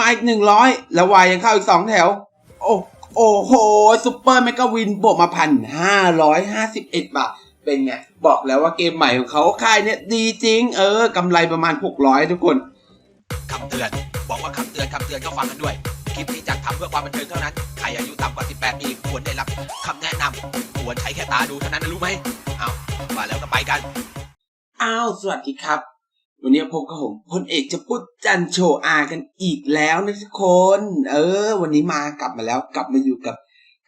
มาอีกหนึ่งร้อยแล้ววายยังเข้าอีกสองแถว โอ้โอ้โหซุปเปอร์เมกาวินบวกมาพันห้าร้อยห้าสิบเอ็ดบาท เป็นไง บอกแล้วว่าเกมใหม่ของเขาค่ายเนี่ยดีจริง เออกำไรประมาณหกร้อยทุกคนคำเตือน บอกว่าคำเตือนคำเตือนก็ฟังกันด้วย คลิปนี้จัดทำเพื่อความบันเทิงเท่านั้น ใครอายุต่ำกว่า 18 ปีควรได้รับคำแนะนำควรใช้แค่ตาดูเท่านั้นนะรู้ไหมอ้าวมาแล้วก็ไปกันอ้าวสวัสดีครับ วันนี้พบกับผมพลเอกจะพุดจันโชอากันอีกแล้วนะทุกคน เออ วันนี้มากลับมาแล้วกลับมาอยู่กับ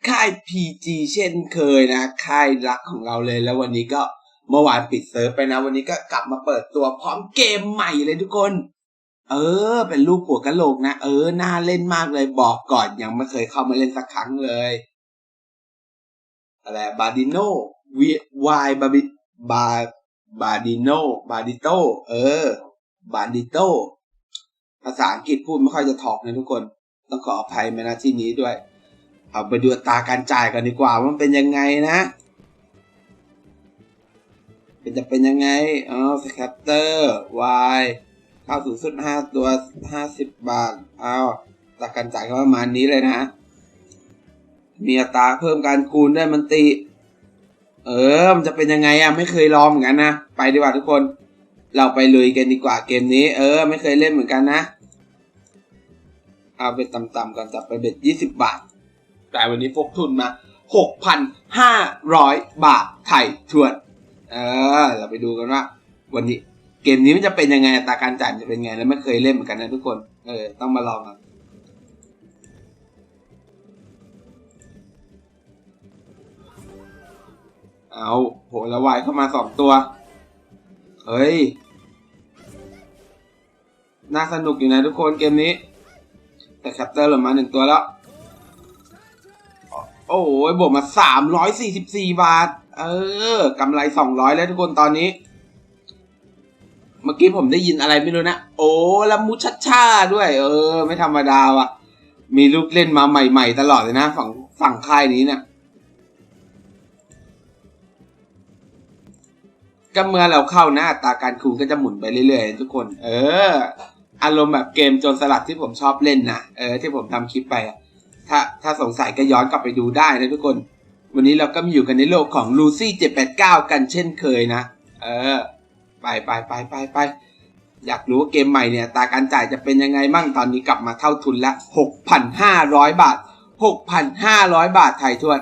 ค่าย PG เช่นเคยนะ ค่ายรักของเราเลยแล้ววันนี้ก็เมื่อวานปิดเซิร์ฟไปนะ วันนี้ก็กลับมาเปิดตัวพร้อมเกมใหม่เลยทุกคน เออ เป็นรูปหัวกะโหลกนะ เออ น่าเล่นมากเลยบอกก่อนยังไม่เคยเข้ามาเล่นสักครั้งเลยอะไรบาดิโนวีวายบาบิบา บาดิโนบาดิโตเออบาดิโตภาษาอังกฤษพูดไม่ค่อยจะถอกนะทุกคน ต้องขออภัยมาณที่นี้ด้วย เอาไปดูตาการจ่ายกันดีกว่ามันเป็นยังไงนะเป็นจะเป็นยังไงอ๋อสแคตเตอร์วายข้าสูงสุดห้าตัวห้าสิบบาทเอาตาการจ่ายก็ประมาณนี้เลยนะมีอัตราเพิ่มการคูณได้มันติ เออ มันจะเป็นยังไงอะไม่เคยลองเหมือนกันนะ ไปดีกว่าทุกคน เราไปลุยกันดีกว่าเกมนี้ เออ ไม่เคยเล่นเหมือนกันนะ เอาไปต่ำๆก่อนจับไปเบ็ดยี่สิบบาท แต่วันนี้พกทุนมาหกพันห้าร้อยบาทไทยทวน เออ เราไปดูกันว่า วันนี้เกมนี้มันจะเป็นยังไงตาการจ่ายจะเป็นไง แล้วไม่เคยเล่นเหมือนกันนะทุกคน เออ ต้องมาลองกัน เอาโหละวายเข้ามาสองตัว เฮ้ย น่าสนุกอยู่นะทุกคนเกมนี้ แต่แคปเตอร์หล่นมาหนึ่งตัวแล้ว โอ้โหบวกมาสามร้อยสี่สิบสี่บาท เออกำไรสองร้อยแล้วทุกคนตอนนี้ เมื่อกี้ผมได้ยินอะไรไม่รู้นะ โอ้ละมุชัดชาด้วย เออ ไม่ธรรมดาว่ะ มีลูกเล่นมาใหม่ ๆ ตลอดเลยนะ ฝั่งฝั่งค่ายนี้เนี่ย ก็เมื่อเราเข้านะอัตราการคูณก็จะหมุนไปเรื่อยๆ ทุกคน เออ อารมณ์แบบเกมโจรสลัดที่ผมชอบเล่นนะเออที่ผมทำคลิปไปอะถ้าถ้าสงสัยก็ย้อนกลับไปดูได้นะทุกคน วันนี้เราก็มาอยู่กันในโลกของลูซี่789 กันเช่นเคยนะ เออ ไปไปไปไปไปอยากรู้ว่าเกมใหม่เนี่ยตาการจ่ายจะเป็นยังไงมั่งตอนนี้กลับมาเท่าทุนละ 6,500 บาท 6,500 บาทไทยทวน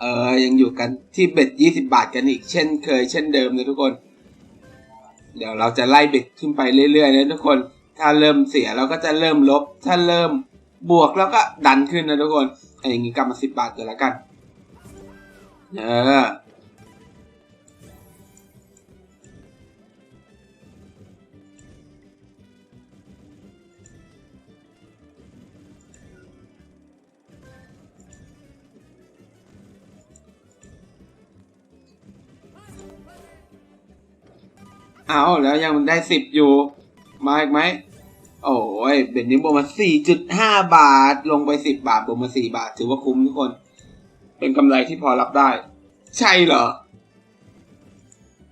เออยังอยู่กันที่เบ็ดยี่สิบาทกันอีกเช่นเคยเช่นเดิมเลยทุกคน เดี๋ยวเราจะไล่เบ็ดขึ้นไปเรื่อยๆนะทุกคน ถ้าเริ่มเสียเราก็จะเริ่มลบ ถ้าเริ่มบวกแล้วก็ดันขึ้นนะทุกคนไอ้อย่างงี้กลับมาสิบบาทเกินแล้วกัน เออ เอาแล้วยังได้สิบอยู่ มาอีกไหม โอ้ยเบ็ดนี้บวกมาสี่จุดห้าบาท ลงไปสิบบาทบวกมาสี่บาท ถือว่าคุ้มทุกคน เป็นกำไรที่พอรับได้ ใช่เหรอ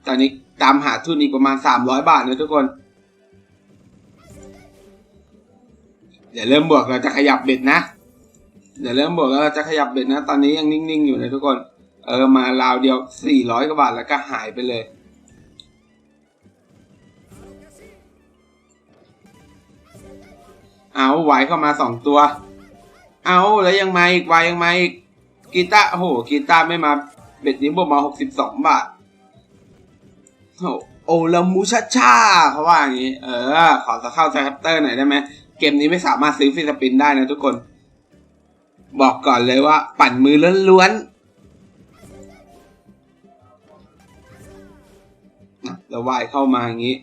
ตอนนี้ตามหาทุนอีกประมาณสามร้อยบาทนะทุกคน เดี๋ยวเริ่มบวกเราจะขยับเบ็ดนะ เดี๋ยวเริ่มบวกเราจะขยับเบ็ดนะ ตอนนี้ยังนิ่งๆอยู่นะทุกคน เออมาราวเดียวสี่ร้อยกว่าบาทแล้วก็หายไปเลย เอาไหวเข้ามาสองตัว เอาแล้วยังมาอีกไหวยังมาอีกกีตาร์โหกีตาร์ไม่มาเบ็ดนี้บวกมาหกสิบสองบาทโอ้โอละมูชาชาเขาว่าอย่างนี้ เออ ขอจะเข้าแรปเตอร์หน่อยได้ไหมเกมนี้ไม่สามารถซื้อฟิสปินได้นะทุกคน บอกก่อนเลยว่า ปั่นมือล้วนๆนะแล้ววายเข้ามาอย่างนี้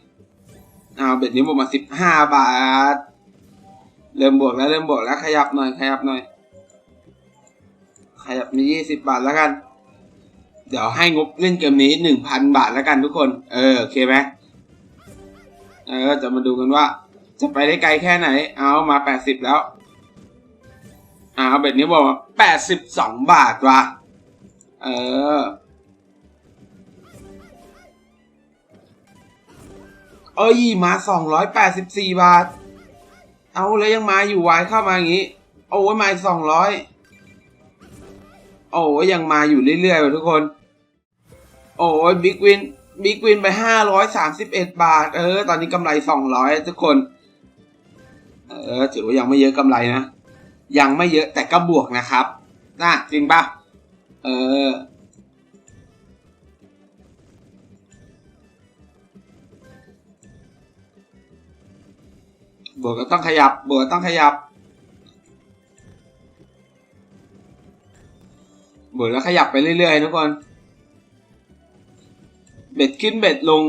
เอาเบ็ดนี้บวกมาสิบห้าบาท เริ่มบวกแล้วเริ่มบวกแล้วขยับหน่อยขยับหน่อย ขยับมียี่สิบบาทแล้วกัน เดี๋ยวให้งบเล่นเกมนี้หนึ่งพันบาทแล้วกันทุกคน เออโอเคไหมเออจะมาดูกันว่า จะไปได้ไกลแค่ไหน เอามาแปดสิบแล้วเอาเบ็ดนี้บอกว่าแปดสิบสองบาทว่ะเออเอ้ยมาสองร้อยแปดสิบสี่บาท เอาแล้วยังมาอยู่วายเข้ามาอย่างนี้ โอ้ยมาสองร้อยโอ้ยยังมาอยู่เรื่อยๆทุกคน โอ้ยบิ๊กวินบิ๊กวินไปห้าร้อยสามสิบเอ็ดบาท เออ ตอนนี้กำไรสองร้อยทุกคน เออถือว่ายังไม่เยอะกำไรนะ ยังไม่เยอะแต่ก็บวกนะครับน่ะจริงปะเออ บวกก็ต้องขยับบวกต้องขยับบวกแล้วขยับไปเรื่อยๆทุกคนเบ็ดขึ้นเบ็ดลง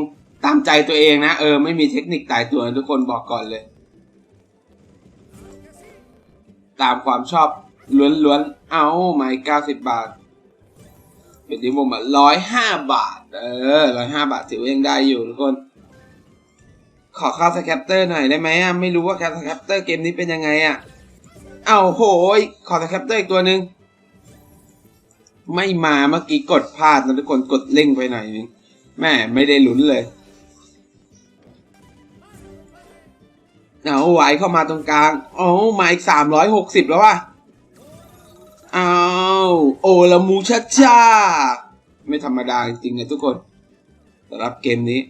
ตามใจตัวเองนะ เออไม่มีเทคนิคตายตัวทุกคนบอกก่อนเลย ตามความชอบล้วนๆ เอาไม่เก้าสิบบาท เป็นที่มุมอะร้อยห้าบาท เออร้อยห้าบาทถือว่ายังได้อยู่ทุกคน ขอเข้าสแคปเตอร์หน่อยได้ไหมอะไม่รู้ว่าสแคปเตอร์เกมนี้เป็นยังไงอะเอาโหยขอสแคปเตอร์อีกตัวหนึ่งไม่มาเมื่อกี้กดพลาดนะทุกคนกดเร่งไปหน่อยนึงแม่ไม่ได้ลุ้นเลยเอาไหวเข้ามาตรงกลางโอ้มาอีกสามร้อยหกสิบแล้วว่ะเอาโอละมูชัดชาไม่ธรรมดาจริงๆนะทุกคนสำหรับเกมนี้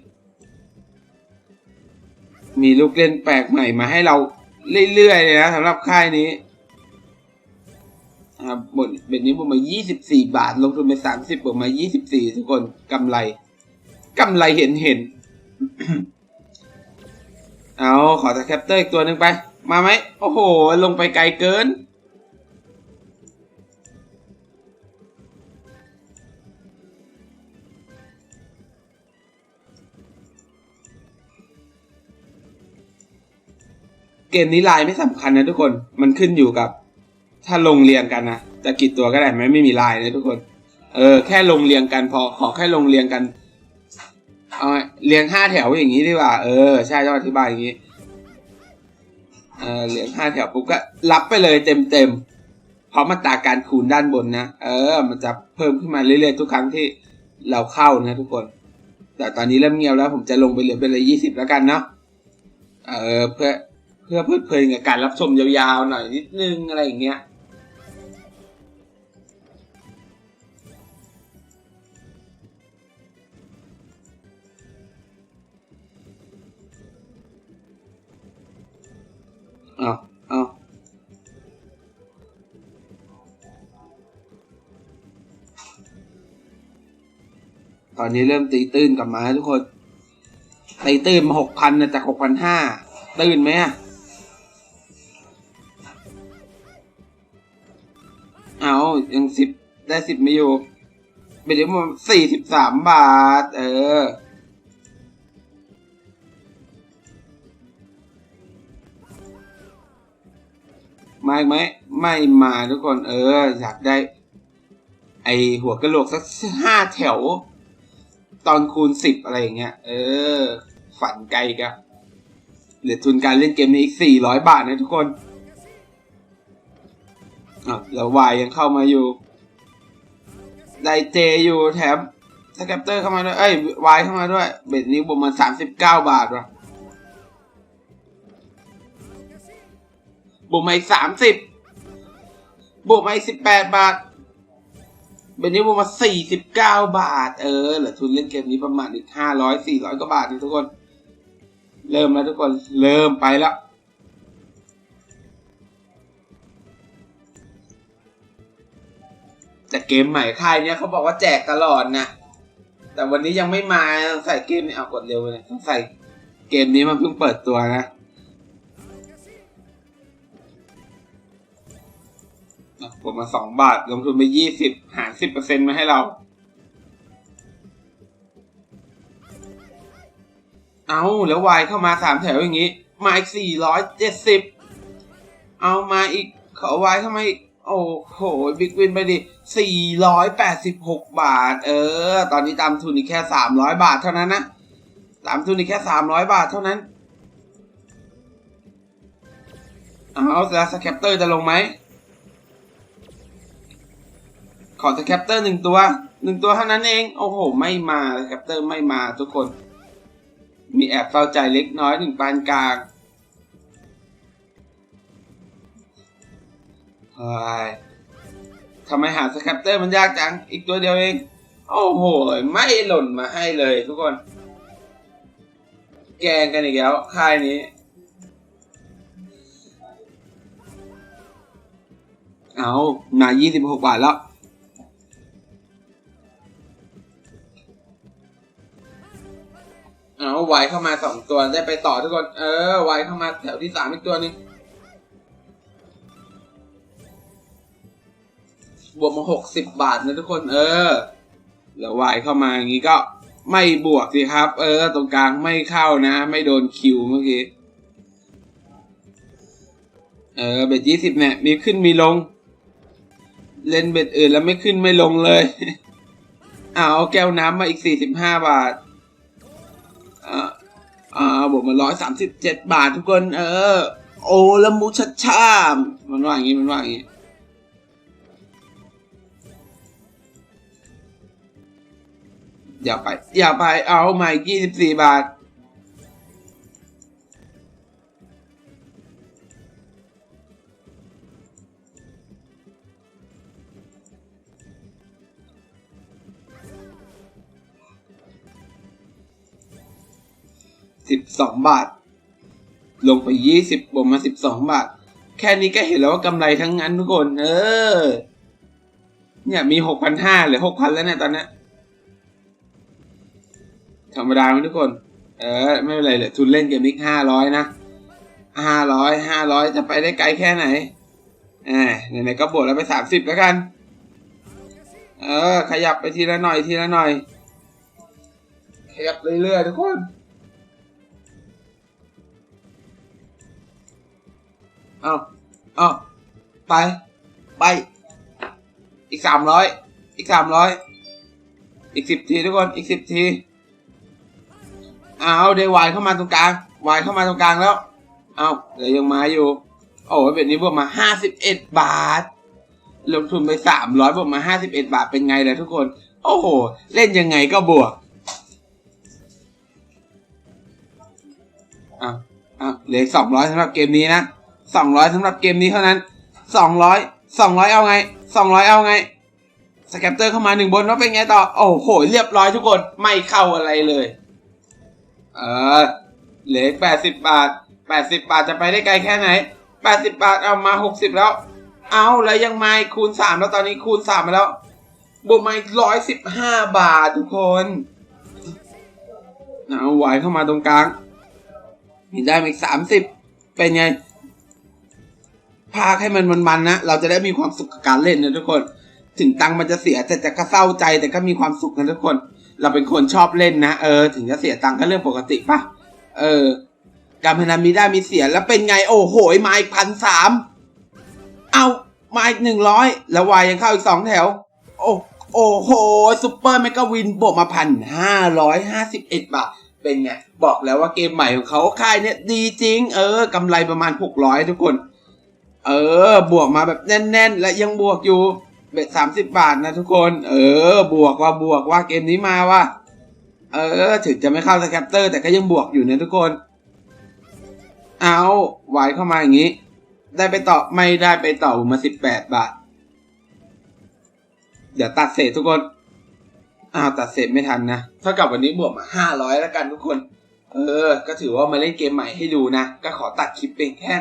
มีลูกเล่นแปลกใหม่มาให้เราเรื่อยๆเลยนะสำหรับค่ายนี้ครับบทเบ็ดนี้ผมมา 24 บาท ลงทุนไป 30ผมมา 24 ทุกคนกำไรกำไรเห็นเห็น เอาขอตะแคปเตอร์อีกตัวหนึ่งไป มาไหม โอ้โห ลงไปไกลเกิน เกมนี้ลายไม่สำคัญนะทุกคน มันขึ้นอยู่กับ ถ้าลงเรียงกันนะจะกี่ตัวก็ได้ไหมไม่มีลายนะทุกคน เออ แค่ลงเรียงกันพอขอแค่ลงเรียงกันเอาเรียงห้าแถวอย่างนี้ดีกว่า เออใช่ต้องอธิบายอย่างนี้ เออเรียงห้าแถวปุ๊บก็รับไปเลยเต็มเต็มๆเพราะมันตราการคูณด้านบนนะ เออ มันจะเพิ่มขึ้นมาเรื่อยๆทุกครั้งที่เราเข้านะทุกคน แต่ตอนนี้เริ่มเงียบแล้วผมจะลงไปเหลือเป็นเลยยี่สิบแล้วกันเนาะ เออเพื่อ เพื่อเพลิดเพลินกับการรับชมยาวๆหน่อยนิดนึงอะไรอย่างเงี้ยเอาเอาตอนนี้เริ่มตีตื้นกลับมาทุกคน ตีตื้นมาหกพันนะจากหกพันห้าตื้นไหมอะ สิบไม่อยู่เป็นเดี๋ยวมันสี่สิบสามบาท เออมาอีกไหมไม่มาทุกคน เออ อยากได้ ไอหัวกระโหลกสักห้าแถว ตอนคูณสิบอะไรอย่างเงี้ย เออ ฝันไกลกะเหลือทุนการเล่นเกมนี้อีกสี่ร้อยบาทนะทุกคนอะแล้ววายยังเข้ามาอยู่ ได้เจอยู่แถมสแคปเตอร์เข้ามาด้วย เอ้ยวายเข้ามาด้วย เบ็ดนี้ประมาณสามสิบเก้าบาทว่ะบวกมาอีกสามสิบบวกมาอีกสิบแปดบาท เบนนี้บวกมาสี่สิบเก้าบาท เออเหลือทุนเล่นเกมนี้ประมาณอีกห้าร้อยสี่ร้อยกว่าบาทนี่ทุกคน เริ่มแล้วทุกคน เริ่มไปแล้ว แต่เกมใหม่ค่ายเนี้ยเขาบอกว่าแจกตลอดนะ แต่วันนี้ยังไม่มาใส่เกมนี้เอากดเร็วเลยต้องใส่เกมนี้มันเพิ่งเปิดตัวนะผมมาสองบาท ลงทุนไปยี่สิบหารสิบเปอร์เซ็นต์มาให้เรา เอาแล้ววายเข้ามาสามแถวอย่างนี้ มาอีกสี่ร้อยเจ็ดสิบเอามาอีกขอวายเข้ามาอีก โอ้โหบิ๊กวินไปดิสี่ร้อยแปดสิบาท เออ ตอนนี้ตามทุนอีกแค่สามร้อยบาทเท่านั้นนะ ตามทุนอีกแค่สามร้อยบาทเท่านั้น เอาแล้วสแคปเตอร์จะลงไหม ขอสแคปเตอร์หนึ่งตัว หนึ่งตัวเท่านั้นเอง โอ้โห ไม่มาสแคปเตอร์ไม่มาทุกคน มีแอบเฝ้าใจเล็กน้อยถึงปานกลาง ทำไมหาสแคปเตอร์มันยากจัง อีกตัวเดียวเอง โอ้โห ไม่หล่นมาให้เลยทุกคน แกงกันอีกแล้ว ค่ายนี้เอามา26บาทแล้ว เอาไวเข้ามาสองตัวได้ไปต่อทุกคน เออไวเข้ามาแถวที่สามอีกตัวหนึ่ง บวกมาหกสิบบาทนะทุกคน เออ แล้วไวเข้ามาอย่างนี้ก็ไม่บวกสิครับ เออ ตรงกลางไม่เข้านะ ไม่โดนคิวเมื่อกี้ เออ เบ็ดยี่สิบเนี่ย มีขึ้นมีลง เล่นเบ็ดอื่นแล้วไม่ขึ้นไม่ลงเลยเอาแก้วน้ำมาอีกสี่สิบห้าบาทอ่าอ่าบวกมาร้อยสามสิบเจ็ดบาททุกคน เออ โอ้ละมุชัดชาม มันว่าอย่างงี้ มันว่าอย่างงี้ อย่าไป อย่าไปเอาใหม่ยี่สิบสี่บาท สิบสองบาท ลงไปยี่สิบบวกมาสิบสองบาท แค่นี้ก็เห็นแล้วว่ากำไรทั้งนั้นทุกคน เออ เนี่ยมีหกพันห้าหรือหกพันแล้วเนี่ยตอนนี้ ธรรมดาไหมทุกคน เออ ไม่เป็นไรเลยทุนเล่นเกมนี้ห้าร้อยนะห้าร้อยห้าร้อยจะไปได้ไกลแค่ไหนอ่าไหนๆก็บวกแล้วไปสามสิบแล้วกัน เออ ขยับไปทีละหน่อยทีละหน่อย ขยับเรื่อยๆทุกคนเอาเอาไป ไป อีกสามร้อย อีกสามร้อย อีกสิบทีทุกคน อีกสิบที เอาเดวายเข้ามาตรงกลางวายเข้ามาตรงกลางแล้ว เอาเดี๋ยวยังมาอยู่ โอ้ยแบบนี้บวกมาห้าสิบเอ็ดบาท ลงทุนไปสามร้อยบวกมาห้าสิบเอ็ดบาทเป็นไงล่ะทุกคน โอ้โห เล่นยังไงก็บวกอะอะเหลือสองร้อยสำหรับเกมนี้นะสองร้อยสำหรับเกมนี้เท่านั้นสองร้อยสองร้อยเอาไงสองร้อยเอาไงสแคปเตอร์เข้ามาหนึ่งบนว่าเป็นไงต่อ โอ้โห เรียบร้อยทุกคน ไม่เข้าอะไรเลย เออเหลือแปดสิบบาทแปดสิบบาทจะไปได้ไกลแค่ไหนแปดสิบบาทเอามาหกสิบแล้ว เอาแล้วยังไม่คูณสามแล้วตอนนี้คูณสามมาแล้วบวกมาร้อยสิบห้าบาททุกคนเอาไหวเข้ามาตรงกลางมีได้อีกสามสิบเป็นไงพากให้มันมันๆนะ เราจะได้มีความสุขกับการเล่นนะทุกคน ถึงตังค์มันจะเสียแต่จะก็เศร้าใจแต่ก็มีความสุขนะทุกคน เราเป็นคนชอบเล่นนะ เออ ถึงจะเสียตังค์ก็เรื่องปกติปะเออ การพนันมีได้มีเสียแล้วเป็นไง โอ้โหมาอีกพันสามเอามาอีกหนึ่งร้อยแล้ววายยังเข้าอีกสองแถว โอ้โอ้โหซุปเปอร์เมกาวินบวกมาพันห้าร้อยห้าสิบเอ็ดบาทเป็นไง บอกแล้วว่าเกมใหม่ของเขาค่ายเนี่ยดีจริง เออกำไรประมาณหกร้อยทุกคน เออ บวกมาแบบแน่น ๆ และยังบวกอยู่ เบ็ดสามสิบบาทนะทุกคน เออ บวกว่าบวกว่าเกมนี้มาว่า เออ ถึงจะไม่เข้าสแคปเตอร์ แต่ก็ยังบวกอยู่นะทุกคน เอาวายเข้ามาอย่างนี้ ได้ไปต่อไม่ได้ไปต่อมาสิบแปดบาท เดี๋ยวตัดเศษทุกคนอ้าวตัดเศษไม่ทันนะเท่ากับวันนี้บวกมาห้าร้อยแล้วกันทุกคน เออ ก็ถือว่ามาเล่นเกมใหม่ให้ดูนะ ก็ขอตัดคลิปเป็นแค่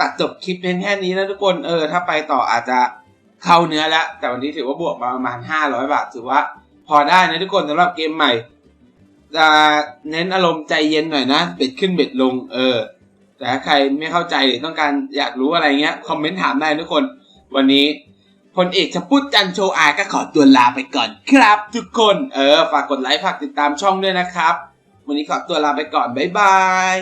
ตัดจบคลิปเป็นแค่นี้นะทุกคน เออ ถ้าไปต่ออาจจะ เข้าเนื้อแล้ว แต่วันนี้ถือว่าบวกมาประมาณห้าร้อยบาท ถือว่าพอได้นะทุกคนสำหรับเกมใหม่จะเน้นอารมณ์ใจเย็นหน่อยนะเบ็ดขึ้นเบ็ดลง เออ แต่ถ้าใครไม่เข้าใจหรือต้องการอยากรู้อะไรเงี้ยคอมเมนต์ถามได้ทุกคน วันนี้พลเอกชพุทธจันทร์โชอาก็ขอตัวลาไปก่อนครับ ทุกคนเออ ฝากกดไลค์ฝากติดตามช่องด้วยนะครับ วันนี้ขอตัวลาไปก่อน บ๊ายบาย